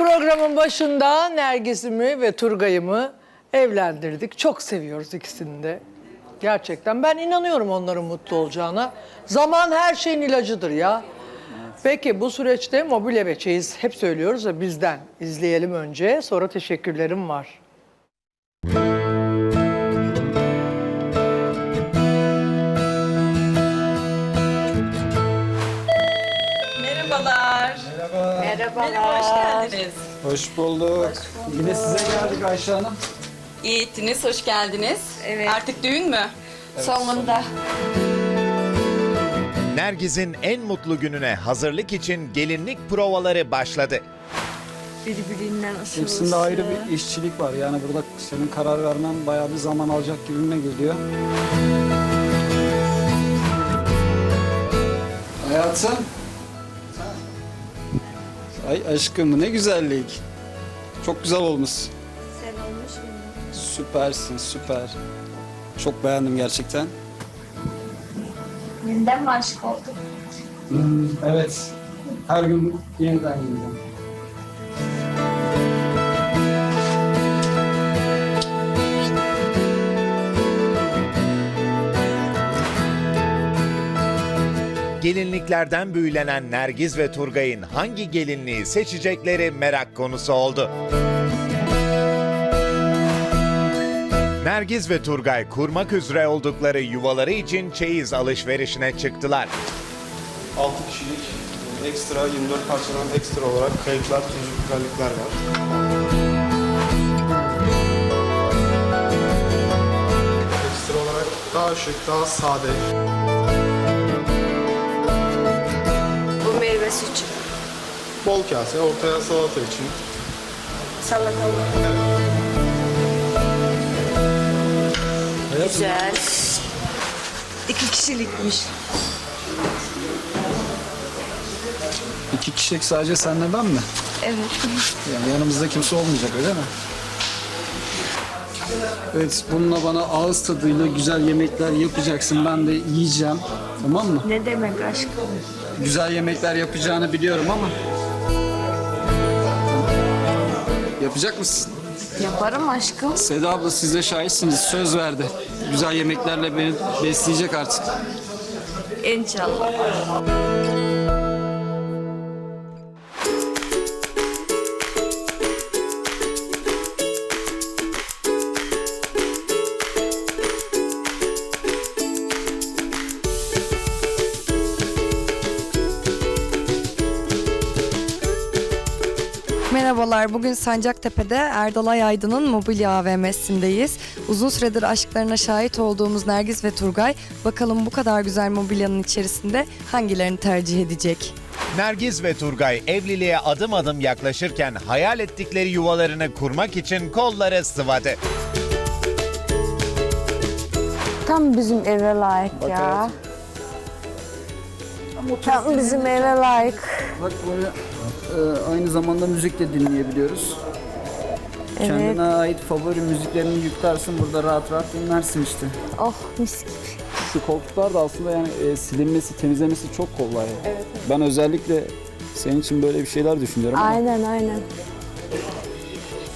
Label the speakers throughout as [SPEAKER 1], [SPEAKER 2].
[SPEAKER 1] Programın başında Nergis'imi ve Turgay'ımı evlendirdik. Çok seviyoruz ikisini de. Gerçekten ben inanıyorum onların mutlu olacağına. Zaman her şeyin ilacıdır ya. Peki bu süreçte mobilya ve çeyiz hep söylüyoruz ya bizden. izleyelim önce sonra teşekkürlerim var.
[SPEAKER 2] Merhaba, hoş geldiniz.
[SPEAKER 3] Hoş bulduk. Yine size geldik Ayşe Hanım.
[SPEAKER 2] İyi ettiniz, hoş geldiniz. Evet. Artık düğün mü?
[SPEAKER 4] Sonunda.
[SPEAKER 5] Nergiz'in en mutlu gününe hazırlık için gelinlik provaları başladı.
[SPEAKER 4] Birbirinden ısırılsın.
[SPEAKER 3] Hepsinde ayrı bir işçilik var. Yani burada senin karar vermen bayağı bir zaman alacak gibime geliyor. Hayatım. Ay aşkım ne güzellik. Çok güzel olmuş.
[SPEAKER 4] Sen olmuş mu?
[SPEAKER 3] Süpersin süper. Çok beğendim gerçekten.
[SPEAKER 4] Yeniden mi aşık oldun?
[SPEAKER 3] Evet. Her gün yeniden yeniden.
[SPEAKER 5] Gelinliklerden büyülenen Nergiz ve Turgay'ın hangi gelinliği seçecekleri merak konusu oldu. Nergiz ve Turgay kurmak üzere oldukları yuvaları için çeyiz alışverişine çıktılar.
[SPEAKER 6] 6 kişilik ekstra 24 parçadan ekstra olarak kayıtlar, müzikallikler var. Ekstra olarak daha şık, daha sade.
[SPEAKER 4] Meyvesi için.
[SPEAKER 6] Bol kase, ortaya salata için.
[SPEAKER 4] Salatalık. Güzel. İki kişilikmiş.
[SPEAKER 3] İki kişilik sadece senle ben mi?
[SPEAKER 4] Evet.
[SPEAKER 3] Yani yanımızda kimse olmayacak öyle mi? Evet bununla bana ağız tadıyla güzel yemekler yapacaksın. Ben de yiyeceğim. Tamam mı?
[SPEAKER 4] Ne demek aşkım?
[SPEAKER 3] Güzel yemekler yapacağını biliyorum ama. Yapacak mısın?
[SPEAKER 4] Yaparım aşkım.
[SPEAKER 3] Seda abla siz de şahitsiniz. Söz verdi. Güzel yemeklerle beni besleyecek artık.
[SPEAKER 4] İnşallah.
[SPEAKER 7] Merhabalar, bugün Sancaktepe'de Erdal Aydın'ın Mobilya AVM'sindeyiz. Uzun süredir aşklarına şahit olduğumuz Nergis ve Turgay, bakalım bu kadar güzel mobilyanın içerisinde hangilerini tercih edecek?
[SPEAKER 5] Nergiz ve Turgay evliliğe adım adım yaklaşırken hayal ettikleri yuvalarını kurmak için kolları sıvadı.
[SPEAKER 8] Tam bizim eve layık ya. Tam bizim eve layık.
[SPEAKER 3] Bak böyle e, aynı zamanda müzik de dinleyebiliyoruz.
[SPEAKER 8] Evet.
[SPEAKER 3] Kendine ait favori müziklerini yüklersin burada rahat rahat dinlersin işte.
[SPEAKER 8] Oh mis gibi.
[SPEAKER 3] Şu koltuklar da aslında yani e, silinmesi, temizlemesi çok kolay. Evet. Ben özellikle senin için böyle bir şeyler düşünüyorum. ama
[SPEAKER 8] Aynen aynen.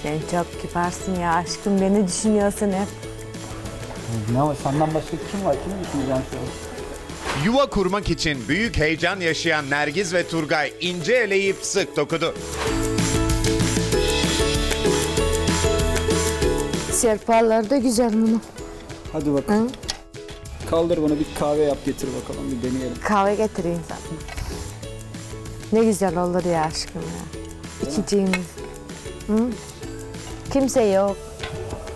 [SPEAKER 8] Sen çok kibarsın ya aşkım. Beni düşünüyorsun hep.
[SPEAKER 3] Ne var? Senden başka kim var? Kimi düşüneceğim şu an?
[SPEAKER 5] Yuva kurmak için büyük heyecan yaşayan Nergiz ve Turgay ince eleyip sık dokudu.
[SPEAKER 8] Sehpalar da güzel bunu.
[SPEAKER 3] Hadi bakalım. Kaldır bana bir kahve yap getir bakalım bir deneyelim.
[SPEAKER 8] Kahve getireyim sana. Ne güzel olur ya aşkım ya. İçeceğimiz. Hı? Kimse yok.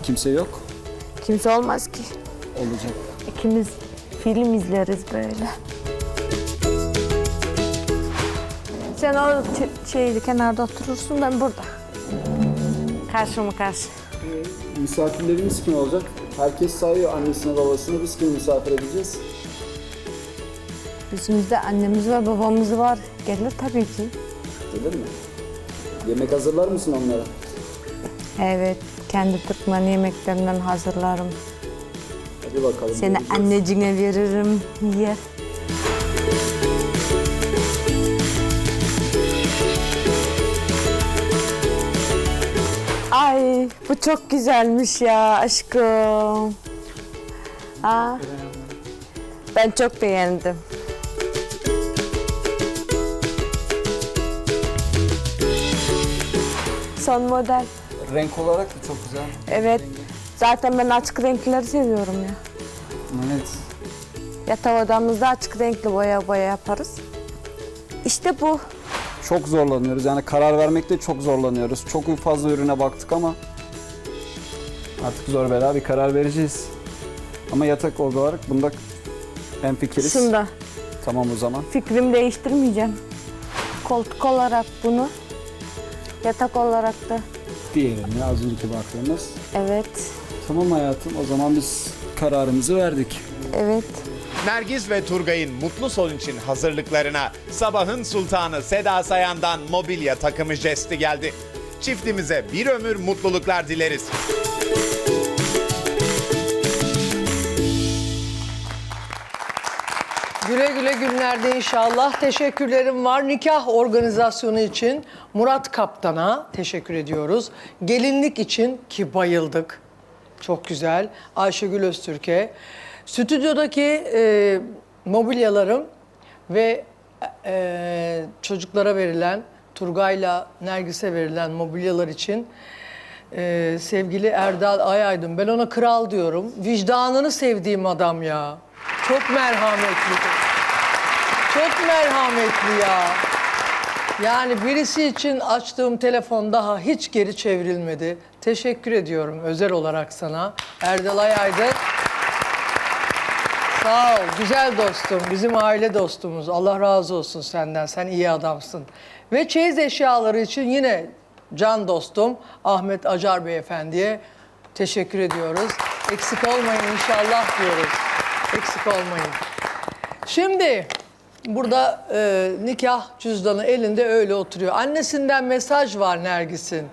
[SPEAKER 3] Kimse yok.
[SPEAKER 8] Kimse olmaz ki.
[SPEAKER 3] Olacak.
[SPEAKER 8] İkimiz film izleriz böyle. Sen o şeydi kenarda oturursun ben burada. Karşıma karşı.
[SPEAKER 3] Misafirlerimiz kim olacak? Herkes sayıyor annesine babasını. Biz kim misafir edeceğiz?
[SPEAKER 8] Bizim de annemiz ve babamız var. Gelir tabii ki.
[SPEAKER 3] Gelir mi? Yemek hazırlar mısın onlara?
[SPEAKER 8] Evet, kendi Türkmen yemeklerinden hazırlarım.
[SPEAKER 3] Hadi bakalım.
[SPEAKER 8] Seni anneciğine veririm, yer. Ay bu çok güzelmiş ya aşkım. Ha? Ben çok beğendim. Son model.
[SPEAKER 3] Renk olarak da çok güzel.
[SPEAKER 8] Evet. Zaten ben açık renkleri seviyorum ya.
[SPEAKER 3] Evet.
[SPEAKER 8] Yatak odamızda açık renkli boya boya yaparız. İşte bu.
[SPEAKER 3] Çok zorlanıyoruz. Yani karar vermekte çok zorlanıyoruz. Çok fazla ürüne baktık ama artık zor bela bir karar vereceğiz. Ama yatak olarak bunda en fikiriz.
[SPEAKER 8] Şunda.
[SPEAKER 3] Tamam o zaman.
[SPEAKER 8] Fikrimi değiştirmeyeceğim. Koltuk olarak bunu. Yatak olarak da.
[SPEAKER 3] Ya az önceki baktığımız.
[SPEAKER 8] Evet.
[SPEAKER 3] Tamam hayatım o zaman biz kararımızı verdik.
[SPEAKER 8] Evet.
[SPEAKER 5] Nergiz ve Turgay'ın mutlu son için hazırlıklarına sabahın sultanı Seda Sayan'dan mobilya takımı jesti geldi. Çiftimize bir ömür mutluluklar dileriz.
[SPEAKER 1] Güle güle günlerde inşallah. Teşekkürlerim var. Nikah organizasyonu için Murat Kaptan'a teşekkür ediyoruz. Gelinlik için ki bayıldık. Çok güzel. Ayşegül Öztürk'e. Stüdyodaki e, mobilyalarım ve e, çocuklara verilen, Turgay'la Nergis'e verilen mobilyalar için e, sevgili Erdal Ayaydın. Ben ona kral diyorum. Vicdanını sevdiğim adam ya. Çok merhametli. Çok merhametli ya. Yani birisi için açtığım telefon daha hiç geri çevrilmedi. Teşekkür ediyorum özel olarak sana. Erdal Ayaydın. Sağ ol. Güzel dostum. Bizim aile dostumuz. Allah razı olsun senden. Sen iyi adamsın. Ve çeyiz eşyaları için yine can dostum Ahmet Acar Beyefendiye teşekkür ediyoruz. Eksik olmayın inşallah diyoruz. Eksik olmayın. Şimdi burada e, nikah cüzdanı elinde öyle oturuyor. Annesinden mesaj var Nergis'in.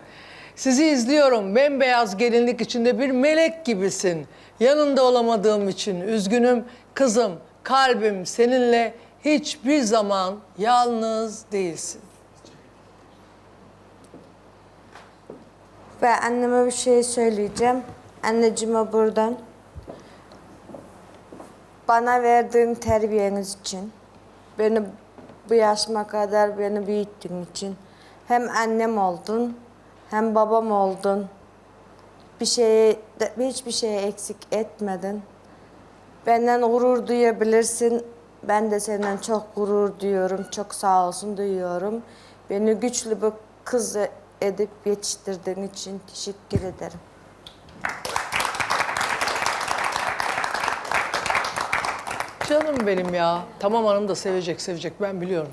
[SPEAKER 1] Sizi izliyorum. Bembeyaz gelinlik içinde bir melek gibisin. Yanında olamadığım için üzgünüm. Kızım, kalbim seninle hiçbir zaman yalnız değilsin.
[SPEAKER 8] Ve anneme bir şey söyleyeceğim. Anneciğime buradan. Bana verdiğin terbiyeniz için, beni bu yaşıma kadar beni büyüttüğün için hem annem oldun, hem babam oldun. Bir şeye, hiçbir şeye eksik etmedin. Benden gurur duyabilirsin. Ben de senden çok gurur duyuyorum. Çok sağ olsun duyuyorum. Beni güçlü bir kız edip yetiştirdiğin için teşekkür ederim.
[SPEAKER 1] Canım benim ya. Tamam hanım da sevecek sevecek ben biliyorum.